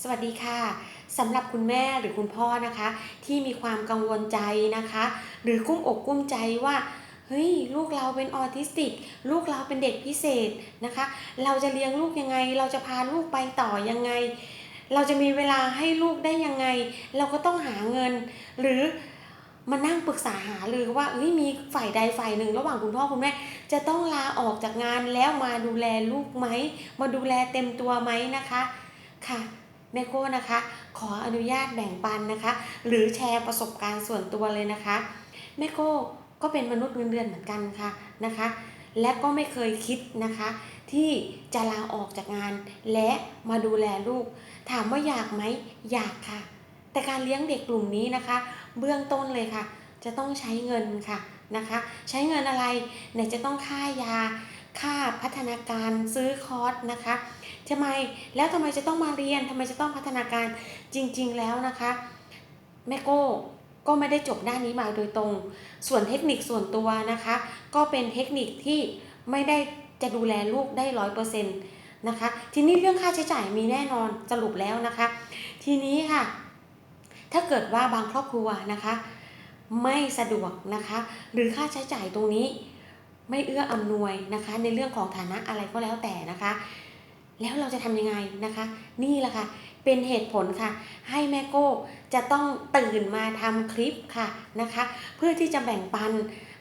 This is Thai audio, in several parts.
สวัสดีค่ะสำหรับคุณแม่หรือคุณพ่อนะคะ ที่มีความกังวลใจนะคะ หรือกุ้มอกกุ้มใจว่าเฮ้ยลูกเราเป็นออทิสติก ลูกเราเป็นเด็กพิเศษนะคะ เราจะเลี้ยงลูกยังไง เราจะพาลูกไปต่อยังไง เราจะมีเวลาให้ลูกได้ยังไง เราก็ต้องหาเงิน หรือมานั่งปรึกษาหารือว่าเอ้ยมีฝ่ายใดฝ่ายหนึ่ง ระหว่างคุณพ่อคุณแม่จะต้องลาออกจากงานแล้วมาดูแลลูกไหมมาดูแลเต็มตัวไหมนะคะค่ะ แม่โก้นะคะ ขออนุญาตแบ่งปันนะคะ หรือแชร์ประสบการณ์ส่วนตัวเลยนะคะแม่โก้ก็เป็นมนุษย์เงินเดือนเหมือนกันค่ะนะคะ และก็ไม่เคยคิดนะคะ ที่จะลาออกจากงาน และมาดูแลลูก ถามว่าอยากไหมอยากค่ะ แต่การเลี้ยงเด็กกลุ่มนี้นะคะ เบื้องต้นเลยค่ะ จะต้องใช้เงินค่ะนะคะ ใช้เงินอะไรไหนจะต้องค่ายา ค่าพัฒนาการซื้อคอร์สนะคะทำไมแล้วทำไมจะต้องมาเรียนทำไมจะต้องพัฒนาการจริง ๆ แล้วนะคะแม่โก้ก็ไม่ได้จบด้านนี้มาโดยตรง ส่วนเทคนิคส่วนตัวนะคะ ก็เป็นเทคนิคที่ไม่ได้จะดูแลลูกได้ร้อยเปอร์เซ็นต์นะคะ ทีนี้เรื่องค่าใช้จ่ายมีแน่นอนสรุปแล้วนะคะ ทีนี้ค่ะ ถ้าเกิดว่าบางครอบครัวนะคะ ไม่สะดวกนะคะ หรือค่าใช้จ่ายตรงนี้ ไม่เอื้ออำนวยนะคะ ในเรื่องของฐานะอะไรก็แล้วแต่นะคะ แล้วเราจะทำยังไงนะคะ นี่แหละค่ะ เป็นเหตุผลค่ะ ให้แม่โก้จะต้องตื่นมาทำคลิปค่ะนะคะ เพื่อที่จะแบ่งปัน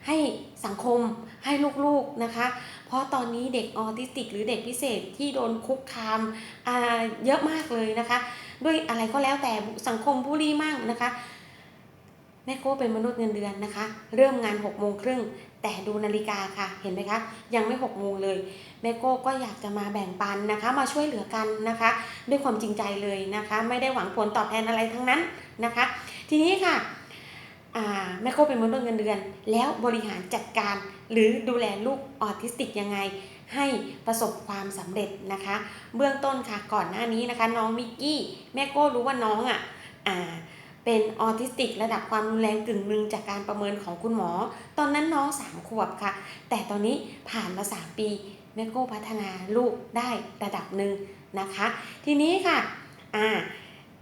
ให้สังคมให้ลูกๆนะคะ เพราะตอนนี้เด็กออทิสติก หรือเด็กพิเศษที่โดนคุกคามอ่าเยอะมากเลยนะคะ ด้วยอะไรก็แล้วแต่สังคมผู้รีมั่งนะคะแม่โก้เป็นมนุษย์เงินเดือนนะคะ เริ่มงาน6กโมงครึ่ง แต่ดูนาฬิกาค่ะ เห็นไหมคะ ยังไม่6กโมงเลยแม่โก้ก็อยากจะมาแบ่งปันนะคะ มาช่วยเหลือกันนะคะ ด้วยความจริงใจเลยนะคะ ไม่ได้หวังผลตอบแทนอะไรทั้งนั้นนะคะ ทีนี้ค่ะแม่โก้เป็นมนุษย์เงินเดือน แล้วบริหารจัดการหรือดูแลลูกออทิสติกยังไงให้ประสบความสำเร็จนะคะ เบื้องต้นค่ะก่อนหน้านี้นะคะ น้องมิกกี้แม่โก้รู้ว่าน้องอะอ่า เป็นออทิสติกระดับความรุนแรงกึ่งหนึ่งจากการประเมินของคุณหมอ ตอนนั้นน้อง 3 ขวบค่ะ แต่ตอนนี้ผ่านมา 3 ปีแม่โก้พัฒนาลูกได้ระดับหนึ่งนะคะ ทีนี้ค่ะอ่า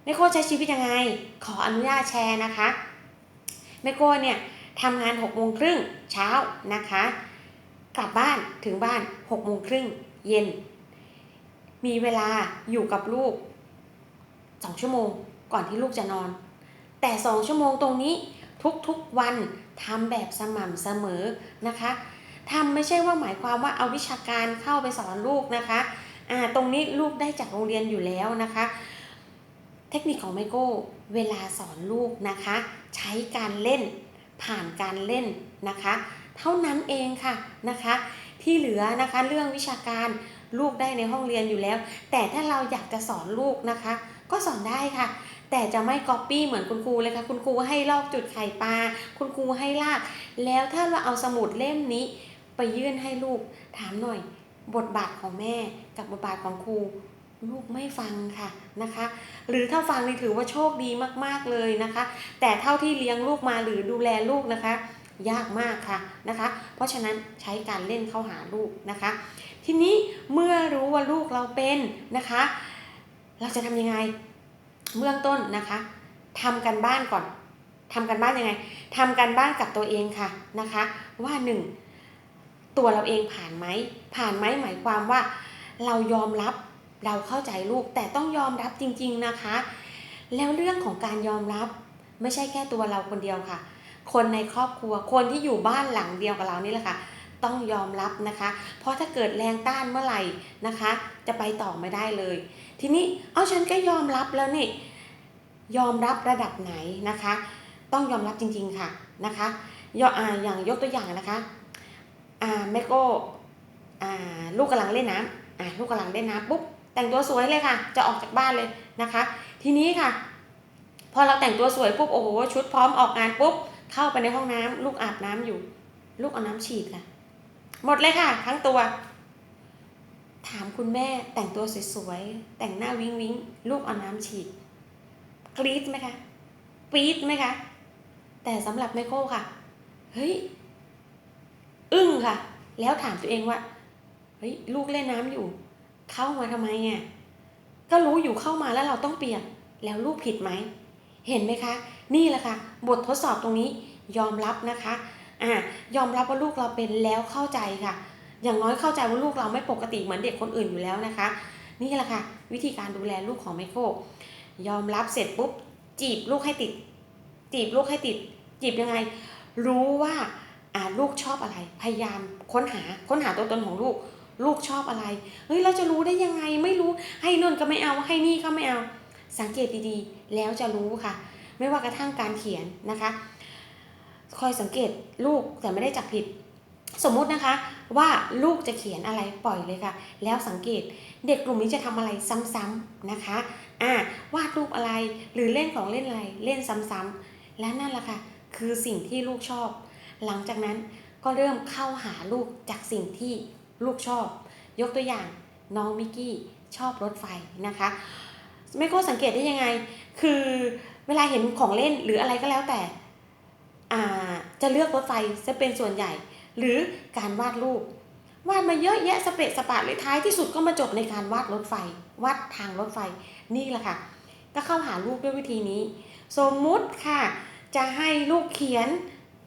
แม่โก้ใช้ชีวิตยังไง ขออนุญาตแชร์นะคะแม่โก้เนี่ยทำงาน6โมงครึ่งเช้านะคะ กลับบ้านถึงบ้าน6โมงครึ่งเย็น มีเวลาอยู่กับลูก 2 ชั่วโมงก่อนที่ลูกจะนอน แต่สองชั่วโมงตรงนี้ทุกๆวันทำแบบสม่ำเสมอนะคะทำไม่ใช่ว่าหมายความว่าเอาวิชาการเข้าไปสอนลูกนะคะอ่าตรงนี้ลูกได้จากโรงเรียนอยู่แล้วนะคะ เทคนิคของไมโก้เวลาสอนลูกนะคะ ใช้การเล่นผ่านการเล่นนะคะ เท่านั้นเองค่ะนะคะ ที่เหลือนะคะเรื่องวิชาการลูกได้ในห้องเรียนอยู่แล้ว แต่ถ้าเราอยากจะสอนลูกนะคะ ก็สอนได้ค่ะ แต่จะไม่ก๊อปปี้เหมือนคุณครูเลยค่ะ คุณครูให้ลอกจุดไข่ปลา คุณครูให้ลาก แล้วถ้าเราเอาสมุดเล่มนี้ ไปยื่นให้ลูก ถามหน่อย บทบาทของแม่กับบทบาทของครูลูกไม่ฟังค่ะนะคะ หรือถ้าฟังนี่ถือว่าโชคดีมากๆเลยนะคะ แต่เท่าที่เลี้ยงลูกมาหรือดูแลลูกนะคะ ยากมากค่ะนะคะ เพราะฉะนั้นใช้การเล่นเข้าหาลูกนะคะ ทีนี้เมื่อรู้ว่าลูกเราเป็นนะคะ เราจะทำยังไง เบื้องต้นนะคะทำกันบ้านก่อนทำกันบ้านยังไงทำกันบ้านกับตัวเองค่ะนะคะ ว่าหนึ่งตัวเราเองผ่านไหมผ่านไหมหมายความว่า เรายอมรับเราเข้าใจลูกแต่ต้องยอมรับจริง ๆนะคะ แล้วเรื่องของการยอมรับไม่ใช่แค่ตัวเราคนเดียวค่ะ คนในครอบครัวคนที่อยู่บ้านหลังเดียวกับเรานี่แหละค่ะ ต้องยอมรับนะคะ เพราะถ้าเกิดแรงต้านเมื่อไหร่นะคะ จะไปต่อไม่ได้เลย ทีนี้เอาฉันก็ยอมรับแล้วนี่ยอมรับระดับไหนนะคะ ต้องยอมรับจริงๆค่ะนะคะยออย่างยกตัวอย่างนะคะอ่าแม่โก้อ่าลูกกำลังเล่นน้ำอ่าลูกกำลังเล่นน้ำปุ๊บแต่งตัวสวยเลยค่ะ จะออกจากบ้านเลยนะคะ ทีนี้ค่ะ พอเราแต่งตัวสวยปุ๊บโอ้โหชุดพร้อมออกงานปุ๊บเข้าไปในห้องน้ำลูกอาบน้ำอยู่ ลูกเอาน้ำฉีดค่ะ หมดเลยค่ะ ทั้งตัว ถามคุณแม่แต่งตัวสวยๆ แต่งหน้าวิงวิงลูกเอาน้ำฉีดกรี๊ดไหมคะปี๊ดไหมคะ แต่สำหรับไมโครค่ะ เฮ้ย อึ้งค่ะ แล้วถามตัวเองว่า เฮ้ย ลูกเล่นน้ำอยู่ เข้ามาทำไมอะก็รู้อยู่เข้ามาแล้วเราต้องเปลี่ยนแล้วลูกผิดไหม เห็นไหมคะ นี่แหละค่ะ บททดสอบตรงนี้ยอมรับนะคะ อ่ายอมรับว่าลูกเราเป็นแล้วเข้าใจค่ะ อย่างน้อยเข้าใจว่าลูกเราไม่ปกติเหมือนเด็กคนอื่นอยู่แล้วนะคะ นี่แหละค่ะ วิธีการดูแลลูกของไมโครยอมรับเสร็จปุ๊บ จีบลูกให้ติด จีบลูกให้ติด จีบยังไง รู้ว่าอ่าลูกชอบอะไร พยายามค้นหาค้นหาตัวตนของลูก ลูกชอบอะไรเฮ้ยเราจะรู้ได้ยังไงไม่รู้ให้นุ่นก็ไม่เอาให้นี่ก็ไม่เอา สังเกตดีๆ แล้วจะรู้ค่ะ ไม่ว่ากระทั่งการเขียนนะคะ คอยสังเกตลูกแต่ไม่ได้จับผิด สมมุตินะคะ ว่าลูกจะเขียนอะไรปล่อยเลยค่ะ แล้วสังเกตเด็กกลุ่มนี้จะทำอะไรซ้ำๆนะคะอ่าวาดรูปอะไรหรือเล่นของเล่นอะไรเล่นซ้ำๆและนั่นแหละค่ะคือสิ่งที่ลูกชอบ หลังจากนั้นก็เริ่มเข้าหาลูกจากสิ่งที่ลูกชอบ ยกตัวอย่างน้องมิกกี้ชอบรถไฟนะคะ ไม่ก็สังเกตได้ยังไง คือเวลาเห็นของเล่นหรืออะไรก็แล้วแต่ จะเลือกรถไฟจะเป็นส่วนใหญ่ หรือการวาดรูป วาดมาเยอะแยะสเปะสปะเลยท้ายที่สุดก็มาจบในการวาดรถไฟ วาดทางรถไฟนี่แหละค่ะ ก็เข้าหาลูกด้วยวิธีนี้ สมมุติค่ะ จะให้ลูกเขียน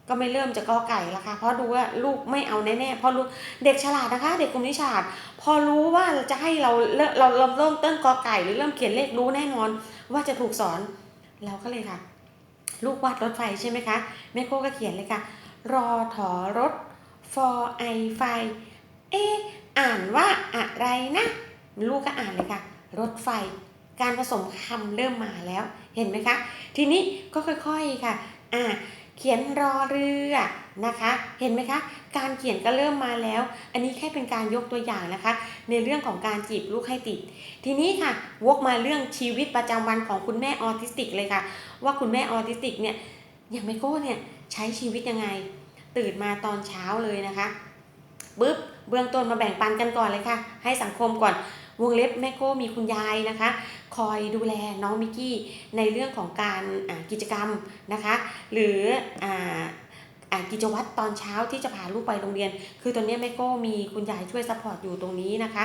ก็ไม่เริ่มจากกอไก่ละค่ะเพราะดูว่าลูกไม่เอาแน่ๆเพราะรู้เด็กฉลาดนะคะ เด็กกลุ่มนี้ฉลาด พอรู้ว่าจะให้เราเริ่มเราเราเริ่มต้นกอไก่ หรือเริ่มเขียนเลขรู้แน่นอน ว่าจะถูกสอนเราก็เลยค่ะ ลูกวาดรถไฟใช่ไหมคะแม่โคก็เขียนเลยค่ะ รอถอรถ for i ไฟ เอ๊อ่านว่าอะไรนะ ลูกก็อ่านเลยค่ะ รถไฟ การผสมคำเริ่มมาแล้ว เห็นไหมคะ ทีนี้ก็ค่อยๆค่ะ อ่า เขียนรอเรือนะคะ เห็นไหมคะ การเขียนก็เริ่มมาแล้ว อันนี้แค่เป็นการยกตัวอย่างนะคะ ในเรื่องของการจีบลูกให้ติด ทีนี้ค่ะ วกมาเรื่องชีวิตประจำวันของคุณแม่ออทิสติกเลยค่ะ ว่าคุณแม่ออทิสติกเนี่ยอย่างไมโก้เนี่ยใช้ชีวิตยังไง ตื่นมาตอนเช้าเลยนะคะปึ๊บเบื้องต้นมาแบ่งปันกันก่อนเลยค่ะ ให้สังคมก่อน วงเล็บแม่โก้มีคุณยายนะคะ คอยดูแลน้องมิกกี้ในเรื่องของการกิจกรรมนะคะ หรืออกิจวัตรตอนเช้าที่จะพาลูกไปโรงเรียน คือตอนนี้แม่โก้มีคุณยายช่วยซัพพอร์ตอยู่ตรงนี้นะคะ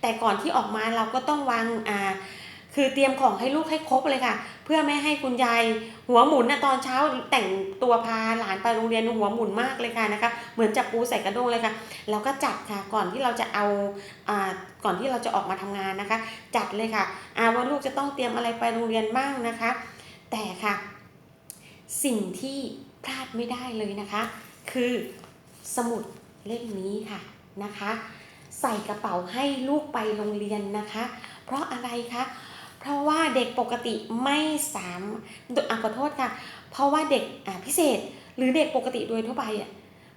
แต่ก่อนที่ออกมาเราก็ต้องวางอ่า คือเตรียมของให้ลูกให้ครบเลยค่ะ เพื่อไม่ให้คุณยายหัวหมุนนะตอนเช้าแต่งตัวพาหลานไปโรงเรียนหัวหมุนมากเลยค่ะนะคะ เหมือนจับปูใส่กระด้งเลยค่ะเราก็จัดค่ะก่อนที่เราจะเอาอ่าก่อนที่เราจะออกมาทำงานนะคะ จัดเลยค่ะอ่าว่าลูกจะต้องเตรียมอะไรไปโรงเรียนบ้างนะคะ แต่ค่ะ สิ่งที่พลาดไม่ได้เลยนะคะ คือสมุดเล่มนี้ค่ะนะคะ ใส่กระเป๋าให้ลูกไปโรงเรียนนะคะ เพราะอะไรคะ เพราะว่าเด็กปกติไม่สามอะขอโทษค่ะ เพราะว่าเด็กอะพิเศษ หรือเด็กปกติโดยทั่วไปอะ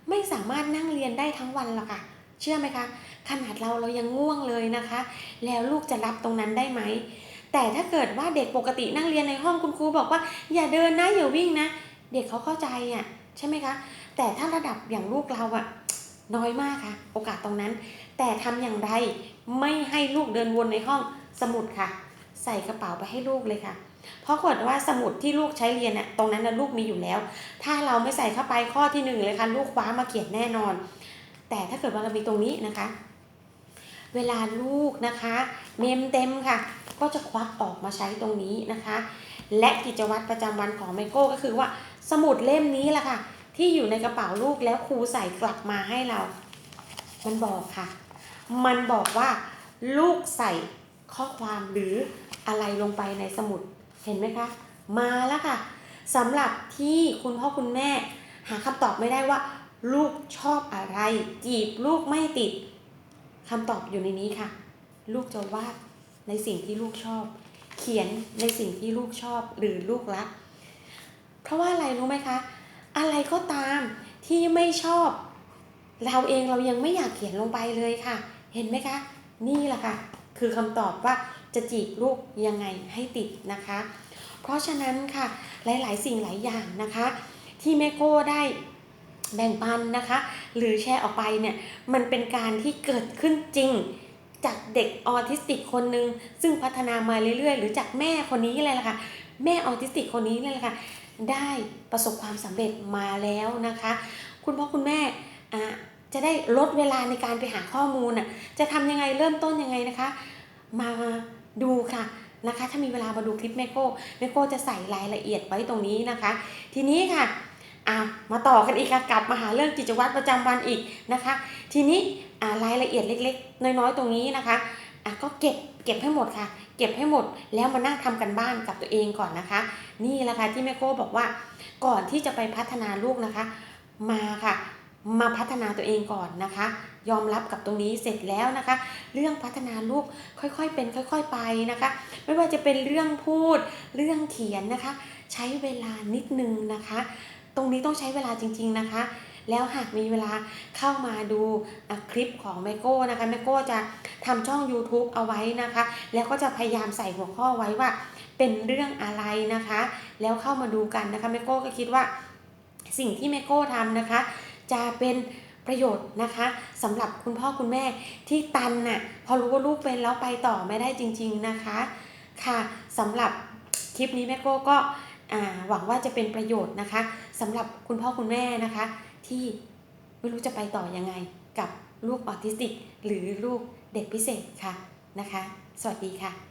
ไม่สามารถนั่งเรียนได้ทั้งวันหรอกค่ะ เชื่อไหมคะ ขนาดเราเรายังง่วงเลยนะคะ แล้วลูกจะรับตรงนั้นได้ไหม แต่ถ้าเกิดว่าเด็กปกตินั่งเรียนในห้องคุณครูบอกว่า อย่าเดินนะอย่าวิ่งนะ เด็กเขาเข้าใจอะใช่ไหมคะ แต่ถ้าระดับอย่างลูกเราอะน้อยมากค่ะ โอกาสตรงนั้น แต่ทำอย่างไรไม่ให้ลูกเดินวนในห้องสมุดค่ะ ใส่กระเป๋าไปให้ลูกเลยค่ะ เพราะกดว่าสมุดที่ลูกใช้เรียนน่ะตรงนั้นนะลูกมีอยู่แล้ว ถ้าเราไม่ใส่เข้าไปข้อที่หนึ่งเลยค่ะลูกคว้ามาเขียนแน่นอน แต่ถ้าเกิดว่าเรามีตรงนี้นะคะ เวลาลูกนะคะ เมมเต็มค่ะ ก็จะควักออกมาใช้ตรงนี้นะคะ และกิจวัตรประจำวันของไมโก้ก็คือว่าสมุดเล่มนี้แหละค่ะ ที่อยู่ในกระเป๋าลูกแล้วครูใส่กลับมาให้เรา มันบอกค่ะ มันบอกว่าลูกใส่ข้อความหรือ อะไรลงไปในสมุดเห็นไหมคะ มาแล้วค่ะสำหรับที่คุณพ่อคุณแม่ หาคำตอบไม่ได้ว่า ลูกชอบอะไร จีบลูกไม่ติดคำตอบอยู่ในนี้ค่ะ ลูกจะวาดในสิ่งที่ลูกชอบ เขียนในสิ่งที่ลูกชอบหรือลูกรัก เพราะว่าอะไรรู้ไหมคะ อะไรก็ตามที่ไม่ชอบ เราเองเรายังไม่อยากเขียนลงไปเลยค่ะ เห็นไหมคะ นี่แหละค่ะ คือคำตอบว่า จะจีบลูกยังไงให้ติดนะคะ เพราะฉะนั้นค่ะหลายๆ สิ่งหลายอย่างนะคะ ที่แม่โก้ได้แบ่งปันนะคะ หรือแชร์ออกไปเนี่ยมันเป็นการที่เกิดขึ้นจริงจากเด็กออทิสติกคนหนึ่งซึ่งพัฒนามาเรื่อยๆ หรือจากแม่คนนี้เลยล่ะค่ะแม่ออทิสติกคนนี้เลยล่ะค่ะได้ประสบความสำเร็จมาแล้วนะคะ คุณพ่อคุณแม่ะจะได้ลดเวลาในการไปหาข้อมูลน่ะจะทำยังไงเริ่มต้นยังไงนะคะ มา ดูค่ะนะคะ ถ้ามีเวลามาดูคลิปแม่โก้แม่โก้จะใส่รายละเอียดไว้ตรงนี้นะคะ ทีนี้ค่ะอะมาต่อกันอีกกลับมาหาเรื่องกิจวัตรประจำวันอีกนะคะ ทีนี้อ่ารายละเอียดเล็ก ๆ น้อยๆ ตรงนี้นะคะอะก็เก็บเก็บให้หมดค่ะ เก็บให้หมดแล้วมานั่งทำกันบ้านกับตัวเองก่อนนะคะ นี่แหละค่ะที่แม่โก้บอกว่าก่อนที่จะไปพัฒนาลูกนะคะ มาค่ะ มาพัฒนาตัวเองก่อนนะคะ ยอมรับกับตรงนี้เสร็จแล้วนะคะ เรื่องพัฒนาลูกค่อยๆเป็นค่อย ๆไปนะคะ ไม่ว่าจะเป็นเรื่องพูดเรื่องเขียนนะคะ ใช้เวลานิดนึงนะคะ ตรงนี้ต้องใช้เวลาจริง ๆนะคะ แล้วหากมีเวลาเข้ามาดูคลิปของแมโก้นะคะแมโก้จะทำช่อง YouTube เอาไว้นะคะ แล้วก็จะพยายามใส่หัวข้อไว้ว่าเป็นเรื่องอะไรนะคะ แล้วเข้ามาดูกันนะคะแมโก้ก็คิดว่าสิ่งที่แมโก้ทำนะคะ จะเป็น ประโยชน์นะคะสำหรับคุณพ่อคุณแม่ที่ตันน่ะพอรู้ว่าลูกเป็นแล้วไปต่อไม่ได้จริง ๆนะคะ ค่ะสำหรับคลิปนี้แม่โก้ก็หวังว่าจะเป็นประโยชน์นะคะสำหรับคุณพ่อคุณแม่นะคะ ที่ไม่รู้จะไปต่อยังไงกับลูกออทิสติก หรือลูกเด็กพิเศษค่ะนะคะ สวัสดีค่ะ